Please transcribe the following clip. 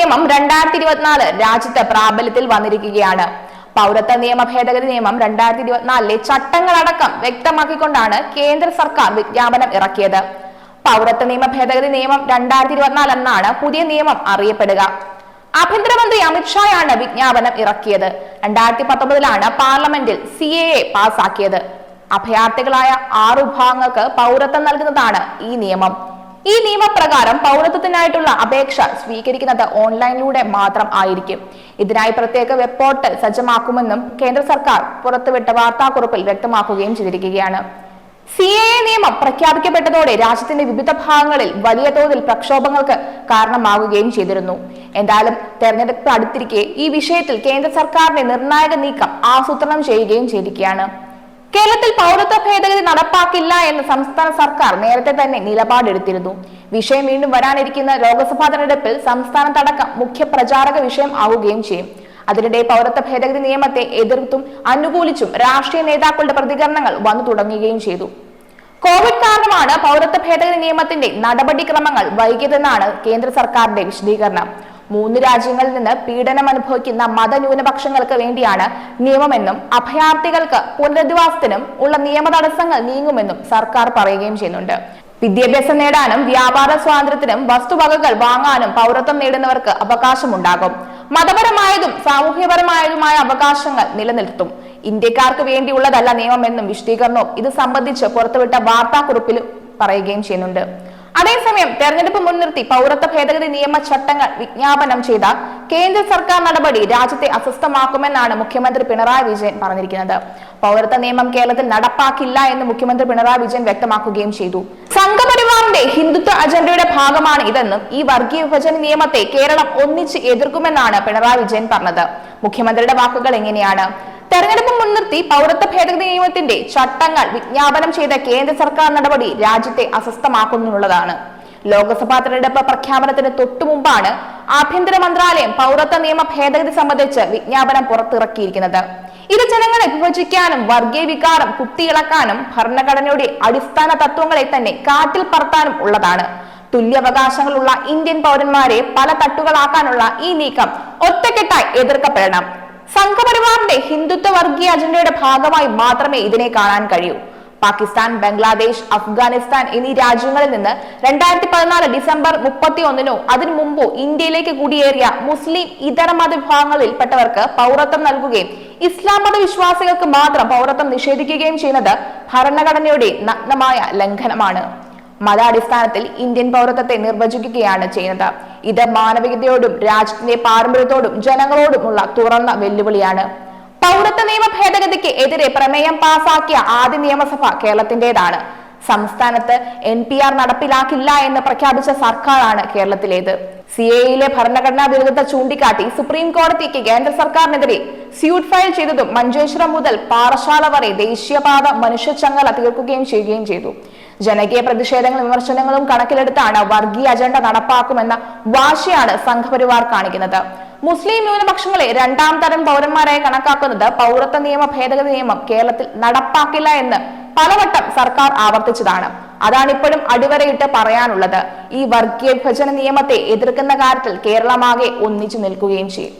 നിയമം രണ്ടായിരത്തി ഇരുപത്തിനാല് രാജ്യത്ത് പ്രാബല്യത്തിൽ വന്നിരിക്കുകയാണ്. പൗരത്വ നിയമ ഭേദഗതി നിയമം രണ്ടായിരത്തി ഇരുപത്തിനാലിലെ ചട്ടങ്ങളടക്കം വ്യക്തമാക്കിക്കൊണ്ടാണ് കേന്ദ്ര സർക്കാർ വിജ്ഞാപനം ഇറക്കിയത്. പൗരത്വ നിയമ ഭേദഗതി നിയമം രണ്ടായിരത്തി ഇരുപത്തിനാല് എന്നാണ് പുതിയ നിയമം അറിയപ്പെടുക. ആഭ്യന്തരമന്ത്രി അമിത്ഷായാണ് വിജ്ഞാപനം ഇറക്കിയത്. രണ്ടായിരത്തി പത്തൊമ്പതിലാണ് പാർലമെന്റിൽ സി എ എ പാസാക്കിയത്. അഭയാർത്ഥികളായ ആറു വിഭാഗങ്ങൾക്ക് പൗരത്വം നൽകുന്നതാണ് ഈ നിയമം. ഈ നിയമപ്രകാരം പൗരത്വത്തിനായിട്ടുള്ള അപേക്ഷ സ്വീകരിക്കുന്നത് ഓൺലൈനിലൂടെ മാത്രം ആയിരിക്കും. ഇതിനായി പ്രത്യേക വെബ് പോർട്ടൽ സജ്ജമാക്കുമെന്നും കേന്ദ്ര സർക്കാർ പുറത്തുവിട്ട വാർത്താക്കുറിപ്പിൽ വ്യക്തമാക്കുകയും ചെയ്തിരിക്കുകയാണ്. സി എ നിയമം പ്രഖ്യാപിക്കപ്പെട്ടതോടെ രാജ്യത്തിന്റെ വിവിധ ഭാഗങ്ങളിൽ വലിയ തോതിൽ പ്രക്ഷോഭങ്ങൾക്ക് കാരണമാവുകയും ചെയ്തിരുന്നു. എന്തായാലും തെരഞ്ഞെടുപ്പ് അടുത്തിരിക്കെ ഈ വിഷയത്തിൽ കേന്ദ്ര സർക്കാരിന്റെ നിർണായക നീക്കം ആസൂത്രണം ചെയ്യുകയും ചെയ്തിരിക്കുകയാണ്. കേരളത്തിൽ പൗരത്വ ഭേദഗതി നടപ്പാക്കില്ല എന്ന് സംസ്ഥാന സർക്കാർ നേരത്തെ തന്നെ നിലപാടെടുത്തിരുന്നു. വിഷയം വീണ്ടും വരാനിരിക്കുന്ന ലോക്സഭാ തെരഞ്ഞെടുപ്പിൽ സംസ്ഥാനത്തടക്കം മുഖ്യ പ്രചാരക വിഷയം ആവുകയും ചെയ്യും. അതിനിടെ പൗരത്വ ഭേദഗതി നിയമത്തെ എതിർത്തും അനുകൂലിച്ചും രാഷ്ട്രീയ നേതാക്കളുടെ പ്രതികരണങ്ങൾ വന്നു തുടങ്ങുകയും ചെയ്തു. കോവിഡ് കാരണമാണ് പൗരത്വ ഭേദഗതി നിയമത്തിന്റെ നടപടിക്രമങ്ങൾ വൈകിയതെന്നാണ് കേന്ദ്ര സർക്കാരിന്റെ വിശദീകരണം. മൂന്ന് രാജ്യങ്ങളിൽ നിന്ന് പീഡനം അനുഭവിക്കുന്ന മതന്യൂനപക്ഷങ്ങൾക്ക് വേണ്ടിയാണ് നിയമമെന്നും അഭയാർത്ഥികൾക്ക് പുനരധിവാസത്തിനും ഉള്ള നിയമ തടസ്സങ്ങൾ നീങ്ങുമെന്നും സർക്കാർ പറയുകയും ചെയ്യുന്നുണ്ട്. വിദ്യാഭ്യാസം നേടാനും വ്യാപാര സ്വാതന്ത്ര്യത്തിനും വസ്തുവകകൾ വാങ്ങാനും പൗരത്വം നേടുന്നവർക്ക് അവകാശമുണ്ടാകും. മതപരമായതും സാമൂഹ്യപരമായതുമായ അവകാശങ്ങൾ നിലനിർത്തും. ഇന്ത്യക്കാർക്ക് വേണ്ടിയുള്ളതല്ല നിയമമെന്നും വിശദീകരണവും ഇത് സംബന്ധിച്ച് പുറത്തുവിട്ട വാർത്താക്കുറിപ്പിൽ പറയുകയും ചെയ്യുന്നുണ്ട്. അതേസമയം തെരഞ്ഞെടുപ്പ് മുൻനിർത്തി പൗരത്വ ഭേദഗതി നിയമ ചട്ടങ്ങൾ വിജ്ഞാപനം ചെയ്ത കേന്ദ്ര സർക്കാർ നടപടി രാജ്യത്തെ അസ്വസ്ഥമാക്കുമെന്നാണ് മുഖ്യമന്ത്രി പിണറായി വിജയൻ പറഞ്ഞിരിക്കുന്നത്. പൗരത്വ നിയമം കേരളത്തിൽ നടപ്പാക്കില്ല എന്ന് മുഖ്യമന്ത്രി പിണറായി വിജയൻ വ്യക്തമാക്കുകയും ചെയ്തു. സംഘപരിവാറിന്റെ ഹിന്ദുത്വ അജണ്ടയുടെ ഭാഗമാണ് ഇതെന്നും ഈ വർഗീയ വിഭജന നിയമത്തെ കേരളം ഒന്നിച്ച് എതിർക്കുമെന്നാണ് പിണറായി വിജയൻ പറഞ്ഞത്. മുഖ്യമന്ത്രിയുടെ വാക്കുകൾ എങ്ങനെയാണ്? തെരഞ്ഞെടുപ്പ് മുൻനിർത്തി പൗരത്വ ഭേദഗതി നിയമത്തിന്റെ ചട്ടങ്ങൾ വിജ്ഞാപനം ചെയ്ത കേന്ദ്ര സർക്കാർ നടപടി രാജ്യത്തെ അസ്വസ്ഥമാക്കുന്നുള്ളതാണ്. ലോക്സഭാ തെരഞ്ഞെടുപ്പ് പ്രഖ്യാപനത്തിന് തൊട്ടു മുമ്പാണ് ആഭ്യന്തര മന്ത്രാലയം പൗരത്വ നിയമ ഭേദഗതി സംബന്ധിച്ച് വിജ്ഞാപനം പുറത്തിറക്കിയിരിക്കുന്നത്. ഇത് ജനങ്ങളെ വിഭജിക്കാനും വർഗീയ വികാരം കുത്തിയിളക്കാനും ഭരണഘടനയുടെ അടിസ്ഥാന തത്വങ്ങളെ തന്നെ കാറ്റിൽ പറത്താനും ഉള്ളതാണ്. തുല്യാവകാശങ്ങളുള്ള ഇന്ത്യൻ പൗരന്മാരെ പല തട്ടുകളാക്കാനുള്ള ഈ നീക്കം ഒറ്റക്കെട്ടായി എതിർക്കപ്പെടണം. സംഘപരിവാറിന്റെ ഹിന്ദുത്വ വർഗീയ അജണ്ടയുടെ ഭാഗമായി മാത്രമേ ഇതിനെ കാണാൻ കഴിയൂ. പാകിസ്ഥാൻ ബംഗ്ലാദേശ് അഫ്ഗാനിസ്ഥാൻ എന്നീ രാജ്യങ്ങളിൽ നിന്ന് രണ്ടായിരത്തി പതിനാല് ഡിസംബർ മുപ്പത്തി ഒന്നിനോ അതിനു മുമ്പോ ഇന്ത്യയിലേക്ക് കുടിയേറിയ മുസ്ലിം ഇതര മത വിഭാഗങ്ങളിൽപ്പെട്ടവർക്ക് പൗരത്വം നൽകുകയും ഇസ്ലാം മത വിശ്വാസികൾക്ക് മാത്രം പൗരത്വം നിഷേധിക്കുകയും ചെയ്യുന്നത് ഭരണഘടനയുടെ നഗ്നമായ ലംഘനമാണ്. മതാടിസ്ഥാനത്തിൽ ഇന്ത്യൻ പൗരത്വത്തെ നിർവചിക്കുകയാണ് ചെയ്യുന്നത്. ഇത് മാനവികതയോടും രാജ്യത്തിന്റെ പാരമ്പര്യത്തോടും ജനങ്ങളോടുമുള്ള തുറന്ന വെല്ലുവിളിയാണ്. പൗരത്വ നിയമ ഭേദഗതിക്ക് എതിരെ പ്രമേയം പാസാക്കിയ ആദ്യ നിയമസഭ കേരളത്തിന്റേതാണ്. സംസ്ഥാനത്ത് എൻ പി ആർ നടപ്പിലാക്കില്ല എന്ന് പ്രഖ്യാപിച്ച സർക്കാരാണ് കേരളത്തിലേത്. സി എയിലെ ഭരണഘടനാ വിരുദ്ധത ചൂണ്ടിക്കാട്ടി സുപ്രീം കോടതിക്ക് കേന്ദ്ര സർക്കാരിനെതിരെ സ്യൂട്ട് ഫയൽ ചെയ്തതും മഞ്ചേശ്വരം മുതൽ പാറശാല വരെ ദേശീയപാത മനുഷ്യച്ചങ്ങല തീർക്കുകയും ചെയ്യുകയും ചെയ്തു. ജനകീയ പ്രതിഷേധങ്ങളും വിമർശനങ്ങളും കണക്കിലെടുത്താണ് വർഗീയ അജണ്ട നടപ്പാക്കുമെന്ന വാശിയാണ് സംഘപരിവാർ കാണിക്കുന്നത്. മുസ്ലിം ന്യൂനപക്ഷങ്ങളെ രണ്ടാം തരം പൗരന്മാരായി കണക്കാക്കുന്നത് പൗരത്വ നിയമ ഭേദഗതി നിയമം കേരളത്തിൽ നടപ്പാക്കില്ല എന്ന് പലവട്ടം സർക്കാർ ആവർത്തിച്ചതാണ്. അതാണ് ഇപ്പോഴും അടിവരയിട്ട് പറയാനുള്ളത്. ഈ വർഗീയ വിഭജന നിയമത്തെ എതിർക്കുന്ന കാര്യത്തിൽ കേരളമാകെ ഒന്നിച്ചു നിൽക്കുകയും ചെയ്യും.